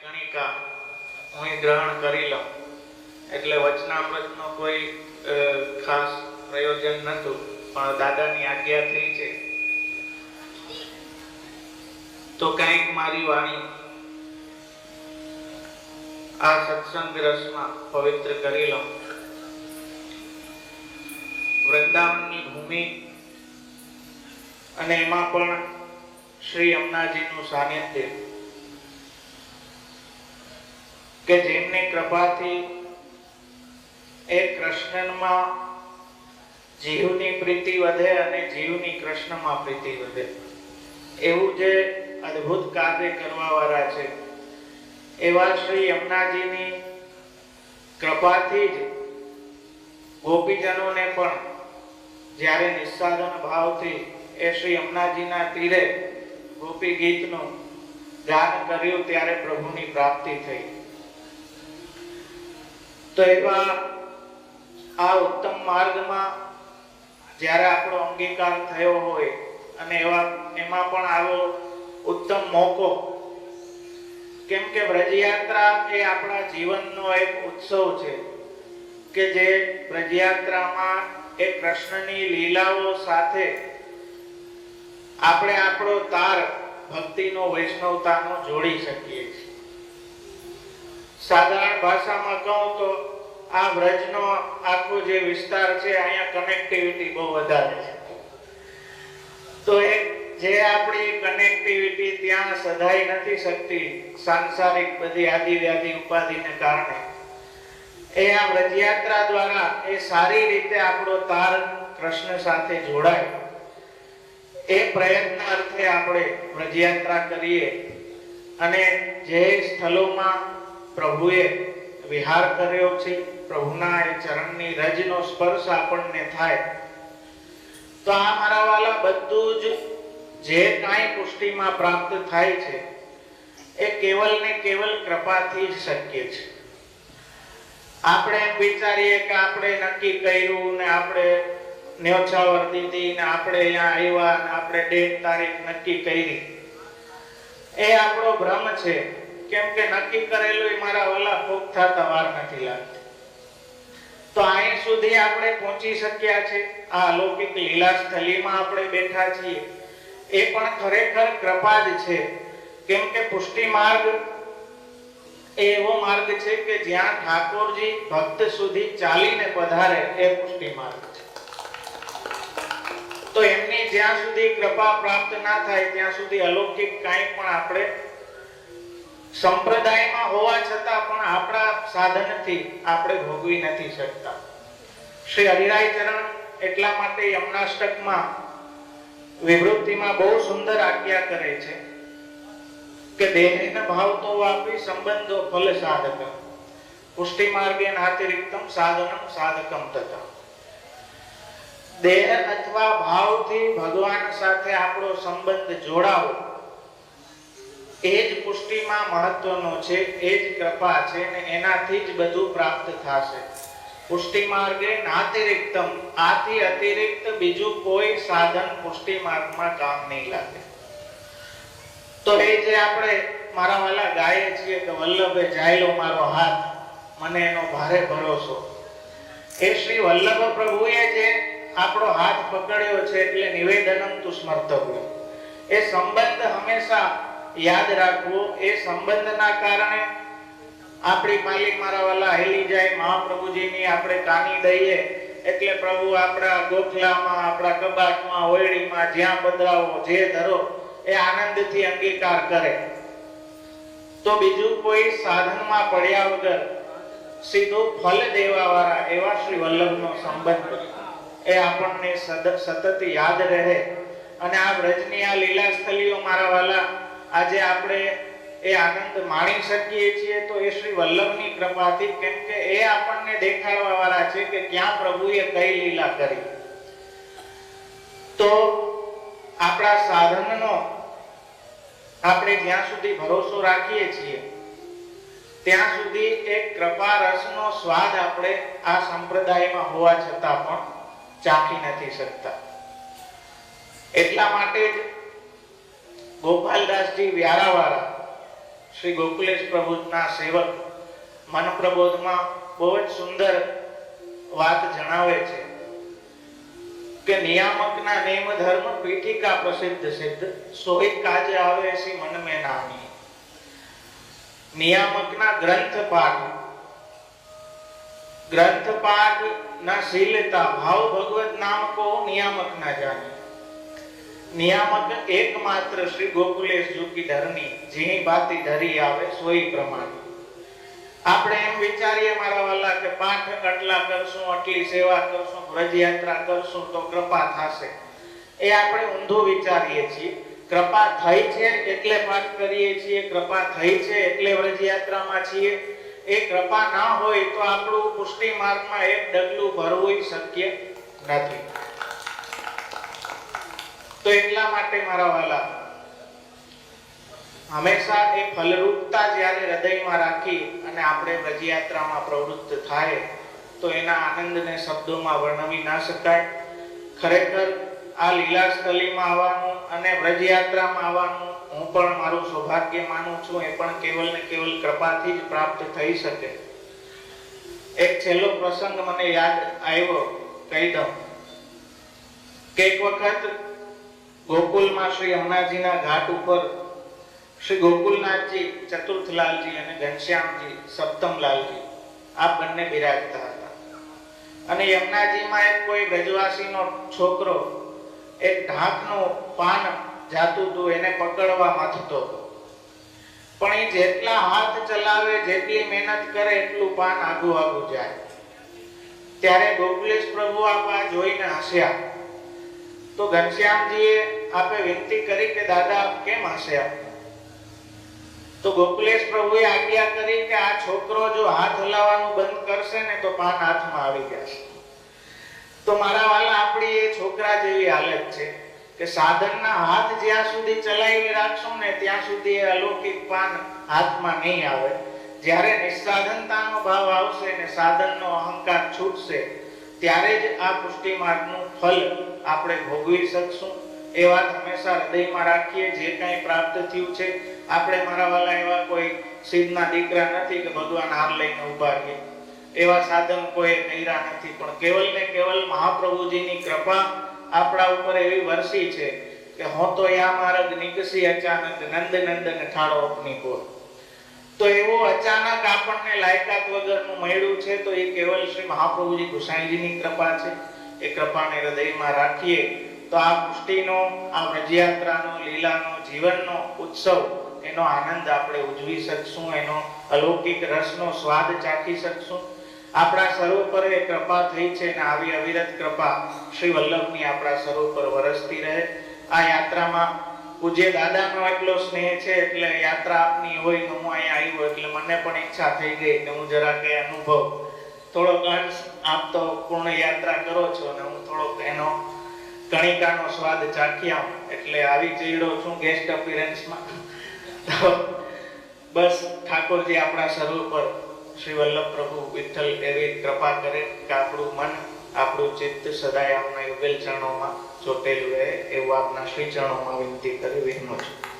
કણિકા હું ગ્રહણ કરી લઉં. એટલે વચનામૃતનો કોઈ ખાસ પ્રયોજન નતું પણ દાદાની આજ્ઞા થઈ છે. તો કંઈક મારી વાણી આ સત્સંગ રસમાં પવિત્ર કરી લઉં. વૃંદાવનની ભૂમિ. અને એમાં પણ શ્રી અમનાજીનું સાનિધ્ય. કે જેમની કૃપાથી એ કૃષ્ણમાં જીવની પ્રીતિ વધે અને જીવની કૃષ્ણમાં પ્રીતિ વધે. એવું જે અદ્ભુત કાર્ય કરવાવાળા છે, એવા શ્રી યમુનાજીની કૃપાથી જ ગોપીજનોને પણ જ્યારે નિસ્સાધન ભાવથી એ શ્રી અમનાજીના તીરે ગોપી ગીતનું ગાન કર્યું ત્યારે પ્રભુની પ્રાપ્તિ થઈ. તો એવા આ ઉત્તમ માર્ગમાં જ્યારે આપણો અંગીકાર થયો હોય અને એવા એમાં પણ આવો ઉત્તમ મોકો, કેમ કે વ્રજયાત્રા એ આપણા જીવનનો એક ઉત્સવ છે કે જે વ્રજયાત્રામાં એ કૃષ્ણની લીલાઓ સાથે આપણે આપણો તાર ભક્તિનો, વૈષ્ણવતાનો જોડી શકીએ છીએ. સાધારણ ભાષામાં કહું તો આ વ્રજનો આખો જે વિસ્તાર છે, અહીંયા કનેક્ટિવિટી બહુ વધારે છે. તો એ જે આપણી કનેક્ટિવિટી ત્યાં સધાઈ નથી શકતી, સાંસારિક બધી આદિ વ્યાધિ ઉપાધિને કારણે. એ આ વ્રજયાત્રા દ્વારા એ સારી રીતે આપણો તાર કૃષ્ણ સાથે જોડાય. એ પ્રયત્ન અર્થે આપણે વ્રજયાત્રા કરીએ અને જે સ્થળોમાં પ્રભુએ વિહાર કર્યો છે, પ્રભુના એ ચરણની રજનો સ્પર્શ આપણને થાય, તો આ મારા વાલા બધું જ જે કાંઈ પુષ્ટિમાં પ્રાપ્ત થાય છે, એ કેવલ ને કેવલ કૃપાથી જ શક્ય છે. આપણે એમ વિચારીએ કે આપણે નક્કી કર્યું ને આપણે ન્યોછાવર દીધી ને આપણે અહીંયા આવ્યા ને આપણે ડેટ તારીખ નક્કી કરી. એ આપણો ભ્રમ છે. કેમ કે નક્કી કરેલું એ મારા ઓલા ભોગ થતા વાર નથી લાગતી. તો અહીં સુધી આપણે પહોંચી શક્યા છે. આ અલૌકિક લીલા સ્થલીમાં આપણે બેઠા છીએ. એ પણ ખરેખર કૃપા જ છે. કેમ કે પુષ્ટિ માર્ગ એવો માર્ગ છે કે જ્યાં ઠાકોરજી ભક્ત સુધી ચાલીને પધારે એ પુષ્ટિ માર્ગ છે. તો એમની જ્યાં સુધી કૃપા પ્રાપ્ત ના થાય, ત્યાં સુધી અલૌકિક કાંઈ પણ આપણે સંપ્રદાયમાં હોવા છતાં પણ આપણા સાધનથી આપણે ભોગવી નથી શકતા. શ્રી હરિરાય ચરણ એટલા માટે યમનાષ્ટકમાં વિવૃત્તિમાં બહુ સુંદર આજ્ઞા કરે છે. કે દેહને ભાવતો વાપી સંબંધો ફલ સાધક પુષ્ટિ માર્ગે નાતિરિક્તમ સાધનમ સાધકમ તથા. દેહ અથવા ભાવથી ભગવાન સાથે આપણો સંબંધ જોડાવો. એ જ પુષ્ટિમાં મહત્વનો છે, એ જ કૃપા છે ને એનાથી જ બધું પ્રાપ્ત થશે. પુષ્ટિ માર્ગે નાતિરિક્તમ આથી અતિરિક્ત બીજું કોઈ સાધન પુષ્ટિ માર્ગમાં કામ નહીં લાગે. તો એ જે આપણે મારા વાલા ગાઈએ છીએ કે વલ્લભે જાયલો મારો હાથ, મને એનો ભારે ભરોસો. એ શ્રી વલ્લભ પ્રભુએ જે આપણો હાથ પકડ્યો છે એટલે નિવેદનમ તું સ્મર્તવ્ય. એ સંબંધ હંમેશા યાદ રાખવો. એ સંબંધના કારણે આપણી માલિક મારા વાલા હેલી જાય, મહાપ્રભુજીની આપણે કાની દઈએ. એટલે પ્રભુ આપણા ગોખલામાં, આપણા કબાટમાં, ઓયડીમાં જ્યાં પધરાવો, જે ધરો એ આનંદથી અંગીકાર કરે. તો બીજું કોઈ સાધનમાં પડ્યા વગર સીધું ફલ દેવા વાળા એવા શ્રી વલ્લભનો સંબંધ એ આપણને સતત યાદ રહે. અને આ વ્રજની આ લીલા સ્થલીઓ મારા વાલા, આજે આપણે એ આનંદ માણી શકીએ છીએ તો એ શ્રી વલ્લભની કૃપાથી, કેમ કે એ આપણને દેખાડવા વાળા છે કે ક્યાં પ્રભુએ કઈ લીલા કરી. તો આપણા સાધનનો આપણે જ્યાં સુધી ભરોસો રાખીએ છીએ, ત્યાં સુધી એક કૃપા રસનો સ્વાદ આપણે આ સંપ્રદાયમાં હોવા છતાં પણ ચાખી નથી શકતા. એટલા માટે જ ગોપાલદાસજી વ્યારાવાળા શ્રી ગોકુલેશ પ્રભુના સેવક મન પ્રબોધમાં બહુ જ સુંદર વાત જણાવે છે. કે નિયામકના નેમ ધર્મ પીઠિકા પ્રસિદ્ધ સિદ્ધ સોહિત કાજે આવે એસી મન મે નામી. નિયામકના ગ્રંથ પાઠ ગ્રંથ પાઠ ના શીલતા, ભાવ ભગવત નામ કો નિયામક ના જાણે નિયામક એકમાત્ર શ્રી ગોકુલેશ જુકી ધરની, જીની બાતી ધરી આવે સોઈ પ્રમાણે. આપણે એમ વિચારીએ મારા વાલા કે પાઠ આટલા કરશું, આટલી સેવા કરશું વ્રજયાત્રા કરશું તો કૃપા થશે. એ આપણે ઊંધું વિચારીએ છીએ. કૃપા થઈ છે એટલે પાઠ કરીએ છીએ, કૃપા થઈ છે એટલે વ્રજયાત્રામાં છીએ. એ કૃપા ના હોય તો આપણું પુષ્ટિ માર્ગમાં એક ડગલું ભરવું શક્ય નથી. તો એટલા માટે મારા વાલા હંમેશા એ ફલરૂપતા જ્યારે હૃદયમાં રાખી અને આપણે વ્રજયાત્રામાં પ્રવૃત્ત થાય, તો એના આનંદને શબ્દોમાં વર્ણવી ના શકાય. ખરેખર આ લીલાસ્થલીમાં આવવાનું અને વ્રજયાત્રામાં આવવાનું હું પણ મારું સૌભાગ્ય માનું છું, એ પણ કેવલ ને કેવલ કૃપાથી જ પ્રાપ્ત થઈ શકે. એક છેલ્લો પ્રસંગ મને યાદ આવ્યો, કહી દઉં. કે એક વખત ગોકુલમાં શ્રી હમણાજીના ઘાટ ઉપર શ્રી ગોકુલનાથજી, ચતુર્થલાલજી અને ઘનશ્યામજી, સપ્તમલાલજી આ બંને બિરાજતા હતા. અને યમુનાજીમાં એક કોઈ બ્રજવાસીનો છોકરો એક ઢાંકનું પાન જાતું હતું, એને પકડવા મથતો પણ એ જેટલા હાથ ચલાવે, જેટલી મહેનત કરે, એટલું પાન આગુ આગુ જાય. ત્યારે ગોકુલેશ પ્રભુ આપા જોઈને હસ્યા. તો ઘનશ્યામજીએ આપે વિનંતી કરી કે, દાદા, કેમ હસ્યા? તો ગોકુલેશ પ્રભુએ આજ્ઞા કરી કે આ છોકરો જો હાથ હલાવવાનું બંધ કરશે ને તો પાન હાથમાં આવી જશે. તો મારા વાલા, આપણી એ છોકરા જેવી હાલત છે કે સાધનના હાથ જ્યાં સુધી ચલાવી રાખશું ને ત્યાં સુધી એ અલૌકિક પાન હાથમાં નહીં આવે. જ્યારે નિસાધનતાનો ભાવ આવશે ને સાધનનો અહંકાર છૂટશે, ત્યારે જ આ પુષ્ટિ માર્ગનું ફલ આપણે ભોગવી શકશું. એ વાત હંમેશા હૃદયમાં રાખીએ, જે કાંઈ પ્રાપ્ત થયું છે, આપણે મારા વાલા એવા કોઈ સિદ્ધના દીકરા નથી કે ભગવાન હાર લઈને ઊભા રહીએ. એવા સાધન કોઈ કર્યા નથી. પણ કેવલ ને કેવલ મહાપ્રભુજીની કૃપા આપણા ઉપર એવી વરસી છે કે હું તો યા માર્ગ નિકસી અચાનક નંદ નંદન ઠાળો અપની કોર. તો એવો અચાનક આપણને લાયકાત વગરનું મળ્યું છે, તો એ કેવલ શ્રી મહાપ્રભુજી ગુસાઈજીની કૃપા છે. એ કૃપાને હૃદયમાં રાખીએ. તો આ પુષ્ટિનો, આ વ્રજયાત્રાનો, લીલાનો, જીવનનો ઉત્સવ, એનો આનંદ આપણે ઉજવી શકશું, એનો અલૌકિક રસનો સ્વાદ ચાખી શકશું. આપણા સર્વ એ કૃપા થઈ છે અને આવી અવિરત કૃપા શ્રી વલ્લભની આપણા સર્વ પર વરસતી રહે. આ યાત્રામાં પૂજ્ય દાદાનો એટલો સ્નેહ છે, એટલે યાત્રા આપની હોય હું અહીંયા આવ્યો એટલે મને પણ ઈચ્છા થઈ ગઈ કે હું જરા કે અનુભવ. થોડોક અંશ આપ તો પૂર્ણ યાત્રા કરો છો અને હું થોડોક એનો કણિકાનો સ્વાદ ચાખી આવું એટલે આવી ચીડો છું ગેસ્ટ અપિયરન્સમાં તો બસ ઠાકોરજી આપણા સર્વ પર શ્રી વલ્લભ પ્રભુ વિઠ્ઠલ એવી કૃપા કરે કે આપણું મન, આપણું ચિત્ત સદાય આપના યુગલ ચરણોમાં ચોટેલું રહે એવું આપના શ્રી ચરણોમાં વિનંતી કરી વિનમું છું